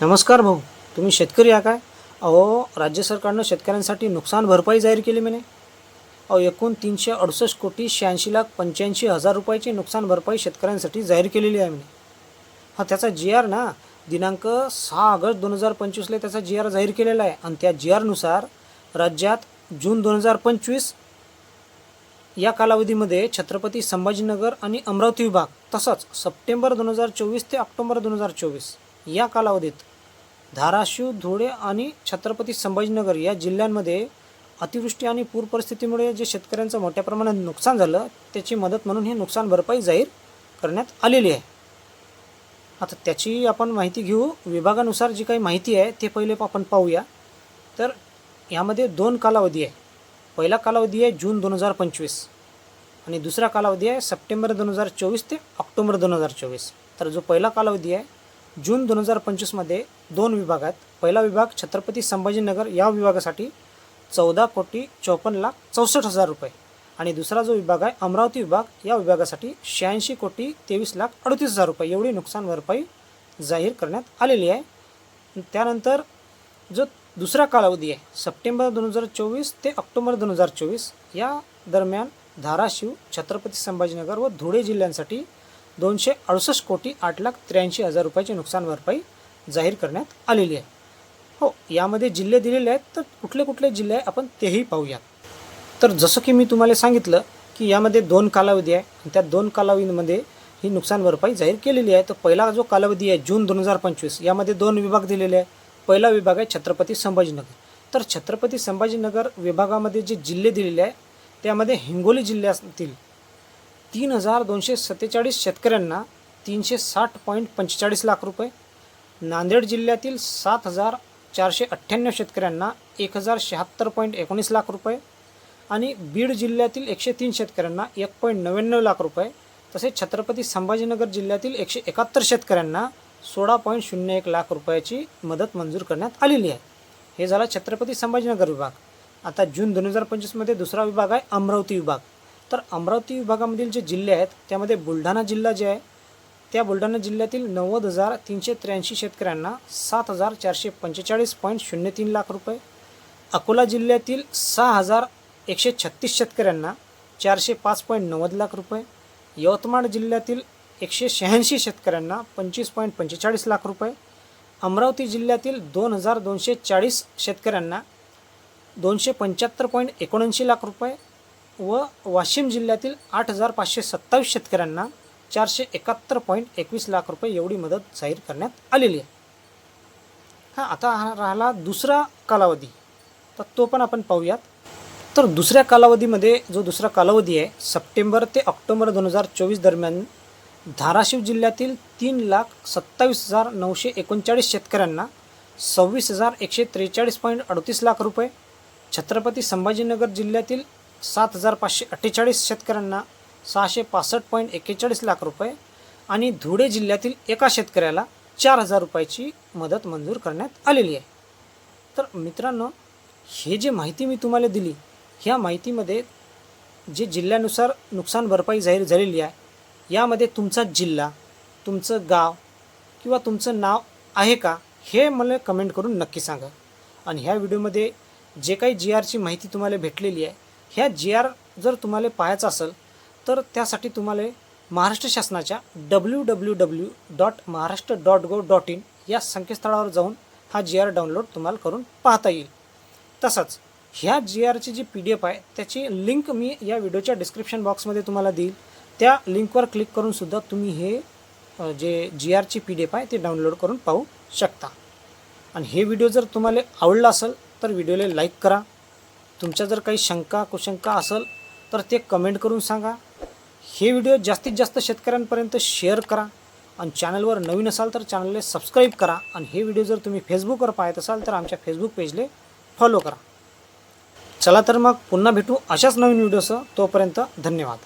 नमस्कार भाऊ तुम्ही शेतकरी आहे काय? अहो राज्य सरकारनं शेतकऱ्यांसाठी नुकसान भरपाई जाहीर केली म्हणे. अहो एकूण तीनशे अडुसष्ट कोटी शहाऐंशी लाख पंच्याऐंशी हजार रुपयाची नुकसान भरपाई शेतकऱ्यांसाठी जाहीर केलेली आहे म्हणे. हा त्याचा जी आर ना दिनांक सहा ऑगस्ट दोन हजार पंचवीसला त्याचा जी आर जाहीर केलेला आहे. आणि त्या जी आरनुसार राज्यात जून दोन हजार पंचवीस या कालावधीमध्ये छत्रपती संभाजीनगर आणि अमरावती विभाग तसंच सप्टेंबर दोन हजार चोवीस ते ऑक्टोबर दोन हजार चोवीस या कालावधीत धाराशिव धुळे आणि छत्रपती संभाजीनगर या जिल्ह्यांमध्ये अतिवृष्टी आणि पूर परिस्थितीमुळे जे शेतकऱ्यांचं मोठ्या प्रमाणात नुकसान झालं त्याची मदत म्हणून ही नुकसान भरपाई जाहीर करण्यात आलेली आहे. आता त्याची आपण माहिती घेऊ. विभागानुसार जी काही माहिती आहे ते पहिले आपण पाहूया. तर यामध्ये दोन कालावधी आहे. पहिला कालावधी आहे जून दोन हजार पंचवीस आणि दुसरा कालावधी आहे सप्टेंबर दोन हजार चोवीस ते ऑक्टोबर दोन हजार चोवीस. तर जो पहिला कालावधी आहे जून दोन हजार पंचवीसमध्ये दोन विभाग आहेत पहिला विभाग छत्रपती संभाजीनगर या विभागासाठी चौदा कोटी चौपन्न लाख चौसष्ट हजार रुपये आणि दुसरा जो विभाग आहे अमरावती विभाग या विभागासाठी शहाऐंशी कोटी तेवीस लाख अडतीस हजार रुपये एवढी नुकसान भरपाई जाहीर करण्यात आलेली आहे. त्यानंतर जो दुसरा कालावधी आहे सप्टेंबर दोन हजार चोवीस ते ऑक्टोबर दोन हजार चोवीस या दरम्यान धाराशिव छत्रपती संभाजीनगर व धुळे जिल्ह्यांसाठी दोनशे अडुसष्ट कोटी आठ लाख त्र्याऐंशी हजार रुपयाची नुकसान भरपाई जाहीर करण्यात आलेली आहे. हो यामध्ये जिल्हे दिलेले आहेत तर कुठले कुठले जिल्हे आहे आपण तेही पाहूयात. तर जसं की मी तुम्हाला सांगितलं की यामध्ये दोन कालावधी आहे आणि त्या दोन कालावधीमध्ये ही नुकसान भरपाई जाहीर केलेली आहे. तर पहिला जो कालावधी आहे जून दोन हजार पंचवीस यामध्ये दोन विभाग दिलेले आहे पहिला विभाग आहे छत्रपती संभाजीनगर. तर छत्रपती संभाजीनगर विभागामध्ये जे जिल्हे दिलेले आहे त्यामध्ये हिंगोली जिल्ह्यातील तीन हजार दोनशे सत्तेचाळीस शेतकऱ्यांना तीनशे साठ पॉईंट पंचेचाळीस लाख रुपये. नांदेड जिल्ह्यातील सात हजार चारशे अठ्ठ्याण्णव शेतकऱ्यांना एक हजार शहात्तर पॉईंट एकोणीस लाख रुपये आणि बीड जिल्ह्यातील एकशे तीन शेतकऱ्यांना एक पॉईंट नव्याण्णव लाख रुपये. तसेच छत्रपती संभाजीनगर जिल्ह्यातील एकशे एकाहत्तर शेतकऱ्यांना सोळा पॉईंट शून्य एक लाख रुपयाची मदत मंजूर करण्यात आलेली आहे. हे झाला छत्रपती संभाजीनगर विभाग. आता जून दोन हजार पंचवीसमध्ये दुसरा विभाग आहे अमरावती विभाग. तर अमरावती विभागामधील जे जिल्हे आहेत त्यामध्ये बुलढाणा जिल्हा जे आहे त्या बुलढाणा जिल्ह्यातील नव्वद हजार तीनशे त्र्याऐंशी शेतकऱ्यांना सात हजार चारशे पंचेचाळीस पॉईंट शून्य तीन लाख रुपये. अकोला जिल्ह्यातील सहा हजार एकशे छत्तीस शेतकऱ्यांना चारशे पाच पॉईंट नव्वद लाख रुपये. यवतमाळ जिल्ह्यातील एकशे शहाऐंशी शेतकऱ्यांना पंचवीस पॉईंट पंचेचाळीस लाख रुपये. अमरावती जिल्ह्यातील दोन हजार दोनशे चाळीस शेतकऱ्यांना दोनशे पंच्याहत्तर पॉईंट एकोणऐंशी लाख रुपये. व वाशिम जिल्ह्यातील आठ हजार पाचशे सत्तावीस शेतकऱ्यांना चारशे एकाहत्तर पॉईंट एकवीस लाख रुपये एवढी मदत जाहीर करण्यात आलेली आहे. हां आता हा राहिला दुसरा कालावधी. तर तो पण आपण पाहूयात. तर दुसऱ्या कालावधीमध्ये जो दुसरा कालावधी आहे सप्टेंबर ते ऑक्टोबर दोन हजार चोवीस दरम्यान धाराशिव जिल्ह्यातील तीन लाख सत्तावीस हजार नऊशे एकोणचाळीस शेतकऱ्यांना सव्वीस हजार एकशे त्रेचाळीस पॉईंट अडतीस लाख रुपये छत्रपती संभाजीनगर जिल्ह्यातील सात हजार पाचशे अठ्ठेचाळीस शेतकऱ्यांना सहाशे पासष्ट पॉईंट एक्केचाळीस लाख रुपये आणि धुळे जिल्ह्यातील एका शेतकऱ्याला चार हजार रुपयाची मदत मंजूर करण्यात आलेली आहे. तर मित्रांनो हे जे माहिती मी तुम्हाला दिली ह्या माहितीमध्ये जे जिल्ह्यानुसार नुकसान भरपाई जाहीर झालेली आहे यामध्ये तुमचा जिल्हा तुमचं गाव किंवा तुमचं नाव आहे का हे मला कमेंट करून नक्की सांगा. आणि ह्या व्हिडिओमध्ये जे काही जी आरची माहिती तुम्हाला भेटलेली आहे ह्या जी आर जर तुम्हाला पाहायचं असेल तर त्यासाठी तुम्हाला महाराष्ट्र शासनाच्या W W W dot Maharashtra dot gov dot in या संकेतस्थळावर जाऊन हा जी आर डाउनलोड तुम्हाला करून पाहता येईल. तसंच ह्या जी आरची जी पी डी एफ आहे त्याची लिंक मी या व्हिडिओच्या डिस्क्रिप्शन बॉक्समध्ये तुम्हाला देईल. त्या लिंकवर क्लिक करून सुद्धा तुम्ही हे जे जी आरची पी डी एफ आहे ते डाउनलोड करून पाहू शकता. आणि हे व्हिडिओ जर तुम्हाला आवडला असेल तर व्हिडिओला लाईक करा. तुमच्या जर काही शंका कुशंका असेल तर ते कमेंट करून सांगा. हे व्हिडिओ जास्तीत जास्त शेतकऱ्यांपर्यंत शेअर करा आणि चॅनलवर नवीन असाल तर चॅनलला सबस्क्राईब करा आणि हे व्हिडिओ जर तुम्ही फेसबुकवर पाहत असाल तर आमच्या फेसबुक पेजला फॉलो करा. चला तर मग पुन्हा भेटू अशाच नवीन व्हिडिओसह तोपर्यंत धन्यवाद.